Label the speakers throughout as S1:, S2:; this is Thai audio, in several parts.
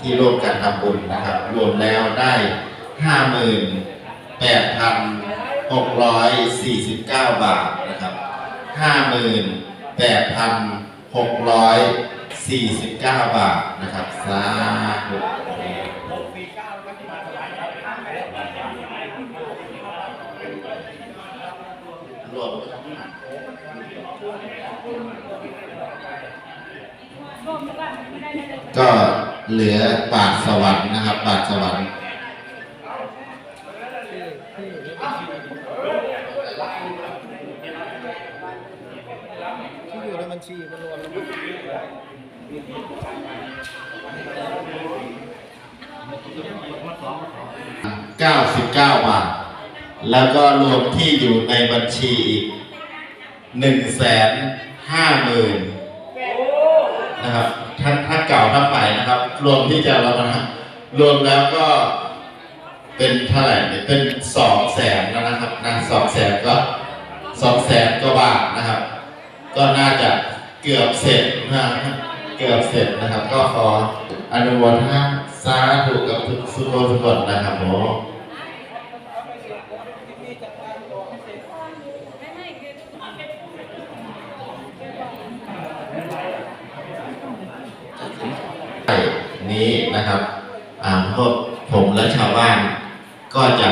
S1: ที่ร่วมกันทำบุญนะครับ รวมแล้วได้ห้าหมื่นแปดพันหกร้อยสี่สิบเก้าบาทนะครับห้าหมื่นแปดพันหกร้อยสี่สิบเก้าบาทนะครับ สาธุรวมก็ เหลือบาทสวรรค์นะครับบาทสวรรค์
S2: ที่อยู่ในบัญชีมันรวมแล้วมั้ง
S1: 99บาท แล้วก็รวมที่อยู่ในบัญชีอีก1 5 0 0 0 0นะครับถ้าถ้า เก่าถ้าใหม่นะครับ รวมที่จะเรานะรวมแล้วก็เป็นเท่าไหร่เนี่ยเป็นสองแสนแล้วนะครับนะสองแสนก็สองแสนกว่าบาทนะครับ ก็น่าจะเกือบเสร็จนะเกือบเสร็จนะครับ ก็ขออนุโมทนาสาธุกับทุกสุโขทุกคนนะครับผม นี้นะครับอ่าพวกผมและชาวบ้าน ก็จะ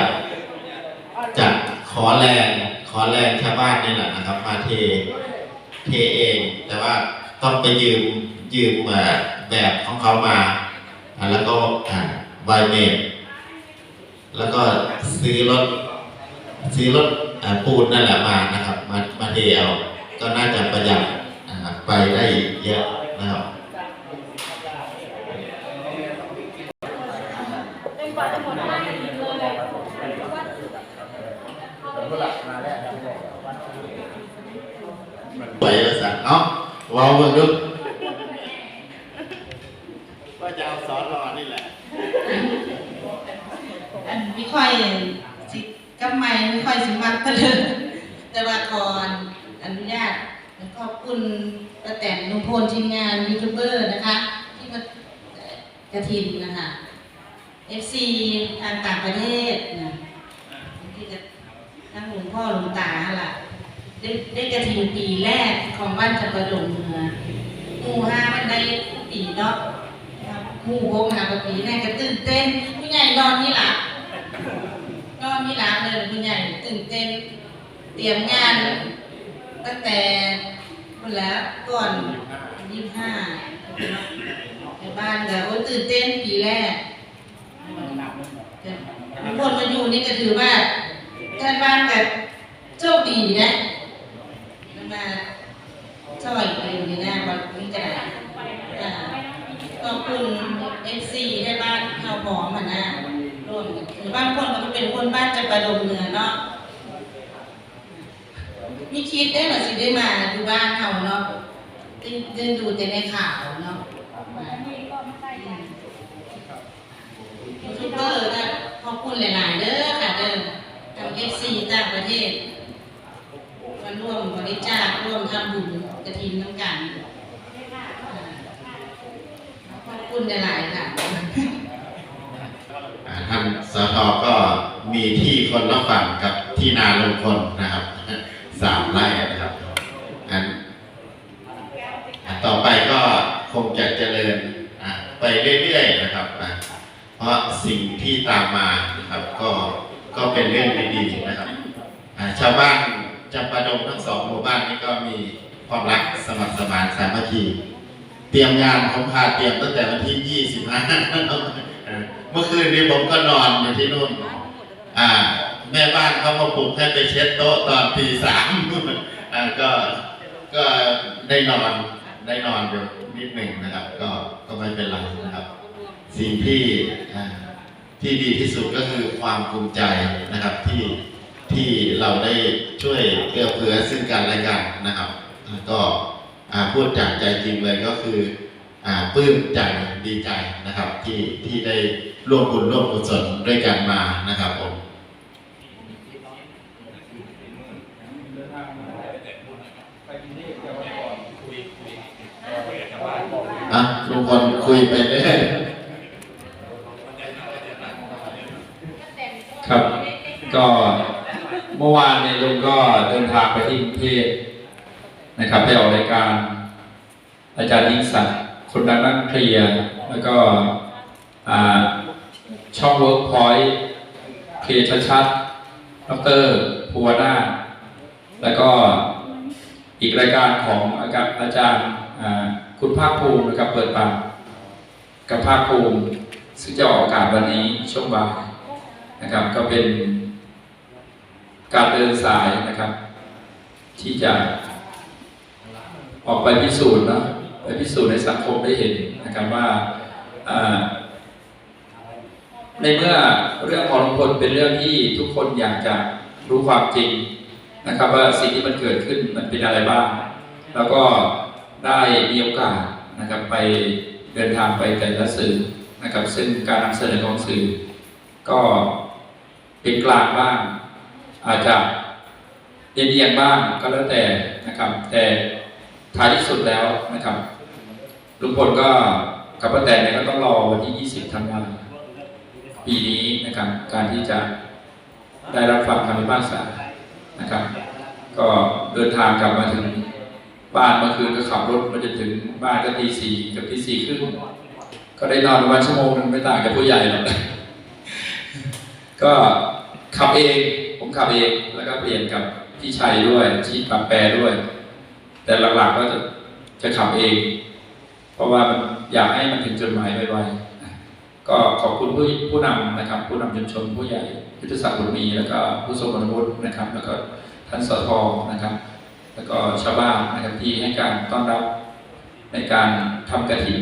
S1: จะขอแรงขอแรงชาวบ้านนี่แหละนะครับ มาเทเทเอง แต่ว่าต้องไปยืมยืมแบบของเขามา แล้วก็อ่าไวเมดแล้วก็ซื้อรถซื้อรถปูนนั่นแหละมานะครับ มามาเทเอาก็น่าจะประหยัดไปได้เยอะนะครับ
S3: เป็นกว่าจะหมดให้เลย
S1: ไปแล้วสั่งเอ้าเว้าเบิ่งดูว่าจะเอาสอนรอนี่แหละ
S4: อันไม่ค่อยสิกับไม่ไม่ค่อยสิมักก็เลยแต่ว่าขอนอนุญาตขอบคุณประแตนลุงพลทีมงานยูทูบเบอร์นะคะ ที่มากระถินนะคะ FC ทางต่างประเทศนะที่จะ ทั้งหลวงพ่อหลวงตาหั่นล่ะ ได้ได้กระถินปีแรกของบ้านจักรดงเมืองหมู่ห้ามันได้ปีเนาะหมู่หกหาปปีแม่ก็ตื่นเต้นผู้ใหญ่นอนนี่หลับนอนนี่หลับเลยผู้ใหญ่ตื่นเต้น เตรียมงาน ตั้งแต่คนแล้วก่อนยี่ห้าในบ้านก็โอ้ยตื่นเต้นปีแรกทุกคนมาอยู่นี่ก็ถือว่า ท่านบ้านแบบโชคดีนะมาช่วยไรอย่างนี้นะวันนี้ก็ได้อ่าขอบคุณเอฟซีได้บ้านข้าวหอมอะนะร่วมกันหรือบ้านคนก็เป็นคนบ้านจะประดมเนื้อเนาะมีคิดได้เหมือนสิได้มาดูบ้านเขาเนาะได้ได้ดูแต่ในข่าวเนาะยูทูบเบอร์ก็ขอบคุณหลาย ๆ เด้อ เอฟซีต่างประเทศมาร่วมบริจาคร่วมทำบุญกระถิ่นน้ำกันขอบคุณหลายๆค่ะ
S1: ท่านสทก็มีที่คนละฝั่งกับที่นาลงคนนะครับสามไร่นะครับอันต่อไปก็คงจะเจริญไปเรื่อยๆนะครับเพราะสิ่งที่ตามมานะครับก็ ก็เป็นเรื่องดีๆนะครับชาวบ้านจำปาดงทั้งสองหมู่บ้านนี้ก็มีความรักสมัครสมานสามัคคีเตรียมงานผมพาเตรียมตั้งแต่วันที่ 25 เมื่อคืนนี้ผมก็นอนอยู่ที่นู่นอ่าแม่บ้านเขามาปลุกให้ไปเช็ดโต๊ะตอนตีสามก็ก็ได้นอนได้นอนอยู่นิดหนึ่งนะครับ ก็ก็ไม่เป็นไรนะครับ สิ่งที่ ที่ดีที่สุดก็คือความภูมิใจนะครับที่ที่เราได้ช่วยเอื้อเฟื้อซึ่งกันและกันนะครับก็พูดจากใจจริงเลยก็คือปลื้มใจดีใจนะครับที่ที่ได้ร่วมบุญร่วมกุศลด้วยกันมานะครับผมอะทุกคนคุยไปเรื่อย
S5: ครับ ก็เมื่อวานเนี่ยลุงก็เดินทางไปที่กรุงเทพนะครับไปออกรายการ อาจารย์ยิ่งศักดิ์คนดังนักเคลียร์แล้วก็ช่องเวิร์กพอยต์เคลียร์ชัดๆดรภูวนาแล้วก็อีกรายการของอาจารย์อาจารย์คุณภาคภูมินะครับเปิดปากกับภาคภูมิซึ่งจะออกอากาศวันนี้ช่วงบ่าย นะครับ ก็เป็นการเดินสายนะครับ ที่จะออกไปพิสูจน์นะไปพิสูจน์ในสังคมได้เห็นนะครับว่าอ่าในเมื่อเรื่องของลุงพลเป็นเรื่องที่ทุกคนอยากจะรู้ความจริงนะครับ ว่าสิ่งที่มันเกิดขึ้นมันเป็นอะไรบ้าง แล้วก็ได้มีโอกาสนะครับไปเดินทางไปแต่ละสื่อนะครับ ซึ่งการนำเสนอของสื่อก็ เป็นกลางบ้าง อาจจะเอียงบ้างก็แล้วแต่นะครับ แต่ท้ายที่สุดแล้วนะครับลุงพลก็กับป้าแตนเนี่ยก็ต้องรอวันที่ 20ธันวาปีนี้นะครับ การที่จะได้รับฟังคำพิพากษานะครับ ก็เดินทางกลับมาถึงบ้านเมื่อคืนก็ขับรถมาจนถึงบ้านก็ตีสี่กับตีสี่ครึ่งก็ได้นอนประมาณชั่วโมงหนึงไม่ต่างกับผู้ใหญ่หรอก ก็ขับเองผมขับเองแล้วก็เปลี่ยนกับพี่ชัยด้วยที่ปรับแปรด้วย แต่หลักๆก็จะจะขับเอง เพราะว่าอยากให้มันถึงจุดหมายไวๆก็ขอบคุณผู้ผู้นำนะครับ ผู้นำชุมชนผู้ใหญ่ยุทธศักดิ์บุญมีแล้วก็ผู้ทรงคุณวุฒินะครับ แล้วก็ท่านสทนะครับ แล้วก็ชาวบ้านนะครับที่ให้การต้อนรับในการทำกระถิน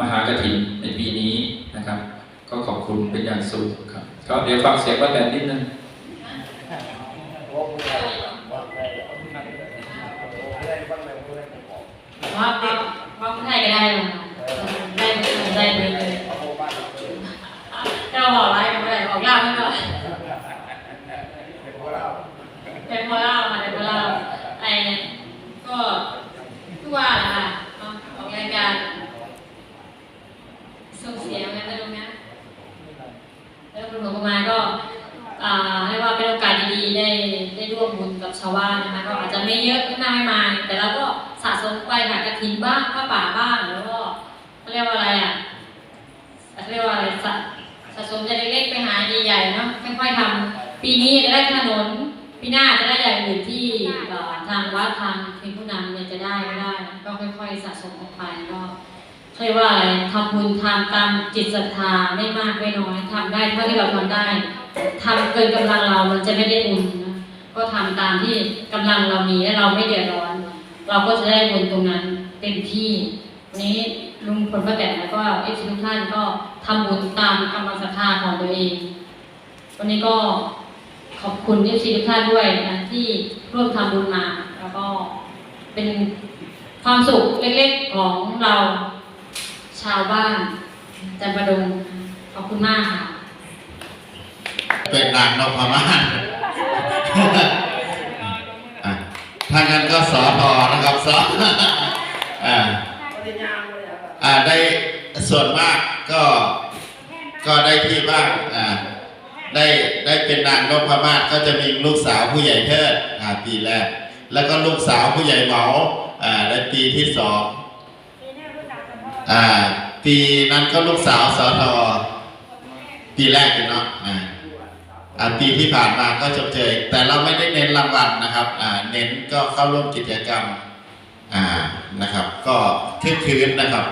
S5: มหากระถิ่นในปีนี้นะครับ ก็ขอบคุณเป็นอย่างสูงครับ ก็เดี๋ยวฟังเสียงว่าแต่นิดนึง
S3: ว่าว่าว่าผู้ไทยก็ได้ลงได้ได้เลยเลยจะบอกอะไรกันไปบอกยากไม่ก็เป็นพอเล่ามาเป็นพอเล่าไอ้ก็ผู้ว่าแหละค่ะออกรายการส่งเสียงกันนะตรงนี้แล้วคุณหลวงมาก็ อ่าเรียกว่าเป็นโอกาสดีๆ ได้ได้ร่วมบุญกับชาวบ้านนะคะก็อาจจะ ไม่มา แต่เราก็สะสมไปค่ะกระถินบ้างผ้าป่าบ้างแล้วก็เขาเรียกว่าอะไรอะเขาเรียกว่าอะไรสะสะสมจากเล็กๆไปหาใหญ่ๆเนาะค่อยๆทำปีนี้จะได้ถนนปีหน้าจะได้อย่างอื่นที่ทางวัดทางเพียงผู้นำเนี่ยจะได้ก็ได้ก็ค่อยๆสะสมออกไปก็เขาเรียกว่าอะไรทำบุญทำตามจิตศรัทธาไม่มากไม่น้อยทำได้เท่าที่เราทำได้ทำเกินกำลังเรามันจะไม่ได้บุญนะ ก็ทำตามที่กำลังเรามีและเราไม่เดือดร้อน เราก็จะได้บุญตรงนั้นเต็มที่วันนี้ลุงพลป้าแตนแล้วก็เอฟซีทุกท่านก็ทำบุญตามกำลังศรัทธาของตัวเอง วันนี้ก็ขอบคุณเอฟซีทุกท่านด้วยนะที่ร่วมทำบุญมา แล้วก็เป็นความสุขเล็กๆของเราชาวบ้านจันประดงขอบคุณมากค่ะ
S1: เป็นนางนพมาศ ถ้างั้นก็สอทอนะครับสออ่าอ่าได้ส่วนมากก็ก็ได้ที่บ้างอ่าได้ได้เป็นนางนพมาศก็จะมีลูกสาวผู้ใหญ่เทิดอ่าปีแรก แล้วก็ลูกสาวผู้ใหญ่เหมาอ่าในปีที่สองอ่าปีนั้นก็ลูกสาวสอทอปีแรกเนาะอ่า ปีที่ผ่านมาก็จบเจยแต่เราไม่ได้เน้นรางวัลนะครับเน้นก็เข้าร่วมกิจกรรมนะครับ ก็คึกคืนนะครับ